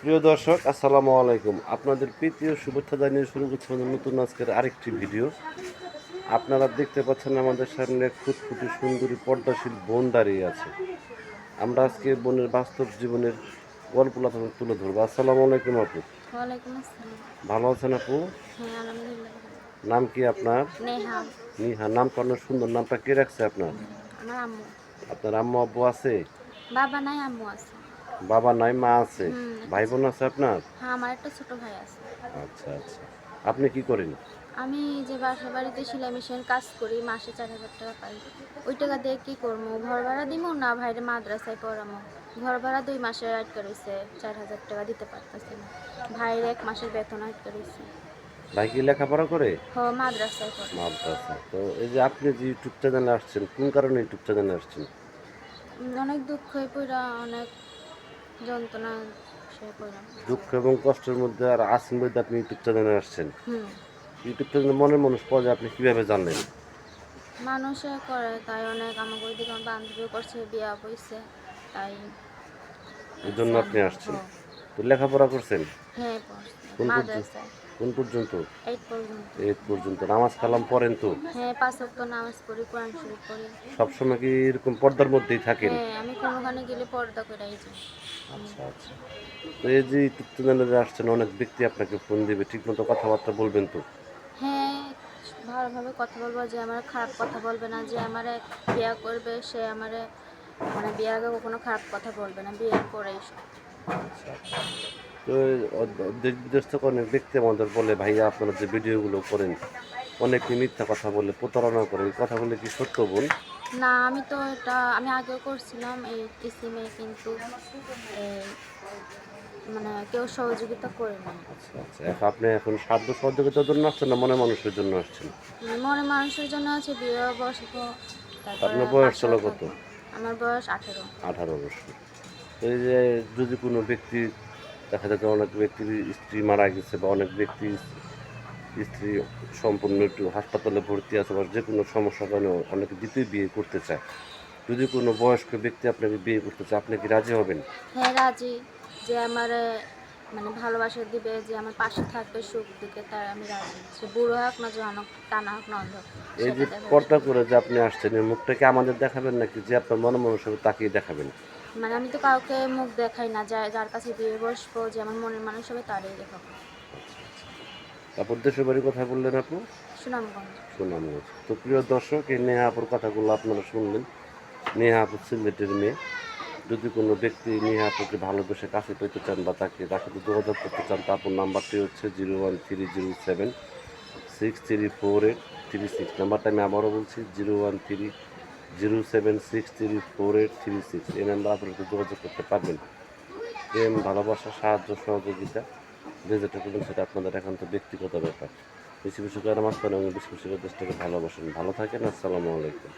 প্রিয় দর্শক আসসালামু আলাইকুম। আপনাদের প্রীতীয় শুভেচ্ছা জানিয়ে শুরু করছি আমাদের নতুন আজকের আরেকটি ভিডিও। আপনারা দেখতে পাচ্ছেন আমাদের সামনে খুঁতখুঁটি সুন্দরী পর্দাশীল বোন দাঁড়িয়ে আছে। আমরা আজকে বোনের বাস্তব জীবনের গল্পগুলো আপনাদের তুলে ধরবো। আসসালামু আলাইকুম আপু। ভালো আছেন আপু? হ্যাঁ নাম কি আপনার? নেহা। নিহা নামটা অনেক সুন্দর। নামটা কে রাখছে আপনার? আপনার আম্মু আব্বু আছে? বাবা নাই আম্মু আছে। বাবা নাই মা আছে। ভাই বোন আছে আপনার? হ্যাঁ আমার একটা ছোট ভাই আছে। আচ্ছা আচ্ছা। আপনি কি করেন? আমি যে বাসা বাড়িতে সেলাই মেশিনের কাজ করি মাসে চার হাজার টাকা পাই। ওই টাকা দিয়ে কি করব? ঘর ভাড়া দিব না ভাইয়ের মাদ্রাসায় পড়ামো? ঘর ভাড়া দুই মাসে আটকে রয়েছে চার হাজার টাকা দিতে পারতেছে না। ভাইয়ের এক মাসের বেতন আটকে রয়েছে ভাই কি লেখাপড়া করে? হ মাদ্রাসায় পড়ে। মাদ্রাসা। তো এই যে আপনি যে ইউটিউব চ্যানেলে আসছেন কোন কারণে ইউটিউব চ্যানেলে আসছেন? অনেক দুঃখ হয়ে পড়া অনেক যন্ত্রণা দুঃখ এবং কষ্টের মধ্যে আর আসেন বলতে আপনি ইউটিউব চ্যানেলে আসছেন। ইউটিউব চ্যানেলে মনের মানুষ পাওয়া যায় আপনি কীভাবে জানলেন? মানুষে করে তাই অনেক আমাকে ওইদিকে বান্ধবী করছে বিয়া বইছে তাই এই জন্য আপনি আসছেন। তো লেখাপড়া করছেন? হ্যাঁ কোন পর্যন্ত? মাদ্রাসায় কোন পর্যন্ত? এইট পর্যন্ত। এই পর্যন্ত। নামাজ কালাম পড়েন তো? হ্যাঁ পাঁচ ওয়াক্ত নামাজ পড়ি কোরআন শরীফ পড়ি। সবসময় কি এরকম পর্দার মধ্যেই থাকেন? হ্যাঁ আমি কোনোখানে গেলে পর্দা করে যাই আচ্ছা আচ্ছা। তো এই যে চ্যানেলে আসছেন অনেক ব্যক্তি আপনাকে ফোন দিবে ঠিকমতো কথাবার্তা বলবেন তো? হ্যাঁ ভালোভাবে কথা বলব যে আমার খারাপ কথা বলবে না যে আমার বিয়া করবে সে আমার মানে বিয়ে আগে কখনো খারাপ কথা বলবে না বিয়ের পরেই সব। আচ্ছা আচ্ছা। তো দেশ বিদেশ থেকে অনেক ব্যক্তি আমাদের বলে ভাইয়া আপনারা যে ভিডিওগুলো করেন অনেকে মিথ্যা কথা বলে প্রতারণা করে এই কথাগুলো কি সত্য বোন? না আমি তো এটা আমি আগেও করছিলাম এই কিসিমে কিন্তু মানে কেউ সহযোগিতা করে না আচ্ছা আচ্ছা এখন আপনি এখন সাধ্য সহযোগিতার জন্য আসছেন না মনে মানুষের জন্য আসছেন? মনে মানুষের জন্য আছে বিয়ে বসবো আপনার বয়স ছিল কত? আমার বয়স আঠেরো। আঠারো বছর। এই যে যদি কোনো ব্যক্তি দেখা যাচ্ছে অনেক ব্যক্তির স্ত্রী মারা গেছে বা অনেক ব্যক্তি স্ত্রী সম্পূর্ণ একটু হাসপাতালে ভর্তি আছে বা যে কোনো সমস্যার কারণে অনেকে দ্বিতীয় বিয়ে করতে চায়। যদি কোনো বয়স্ক ব্যক্তি আপনাকে বিয়ে করতে চায় আপনি কি রাজি হবেন? হ্যাঁ রাজি। যে আমার মানে ভালোবাসা দিবে যে আমার পাশে থাকবে সুখ দিকে তার আমি রাজি। সে বুড়ো হোক না জোয়ান হোক টানা হোক না অন্ধ এই যে পর্দা করে যে আপনি আসছেন এই মুখটাকে আমাদের দেখাবেন নাকি যে আপনার মনে মানুষের তাকিয়ে দেখাবেন? মানে আমি তো কাউকে মুখ দেখাই না যার কাছে বিয়ে বসবো যে আমার মনের মানুষ হবে তারই দেখাবো তারপর দেশের বাড়ির কথা বললেন আপু সুনামগঞ্জ সুনামগঞ্জ তো প্রিয় দর্শক এই নেহা আপুর কথাগুলো আপনারা শুনলেন। নেহা আপু সিলেটের মেয়ে। যদি কোনো ব্যক্তি নেহা আপুকে ভালোবেসে কাছে পেতে চান বা তাকে তার সাথে যোগাযোগ করতে চান তারপর নাম্বারটি হচ্ছে zero one three zero seven six three four eight three six. নাম্বারটা আমি আবারও বলছি zero one three zero seven six three four eight three six. এই নাম্বার আপনারা যোগাযোগ করতে পারবেন। প্রেম, ভালোবাসা, সাহায্য, সহযোগিতা, যে যেটা করবেন সেটা আপনাদের একান্ত ব্যক্তিগত ব্যাপার। বেশি বেশি করে নামাজ পড়েন এবং বেশি বেশি করে দেশটাকে ভালোবাসেন। ভালো থাকেন, আসসালামু আলাইকুম।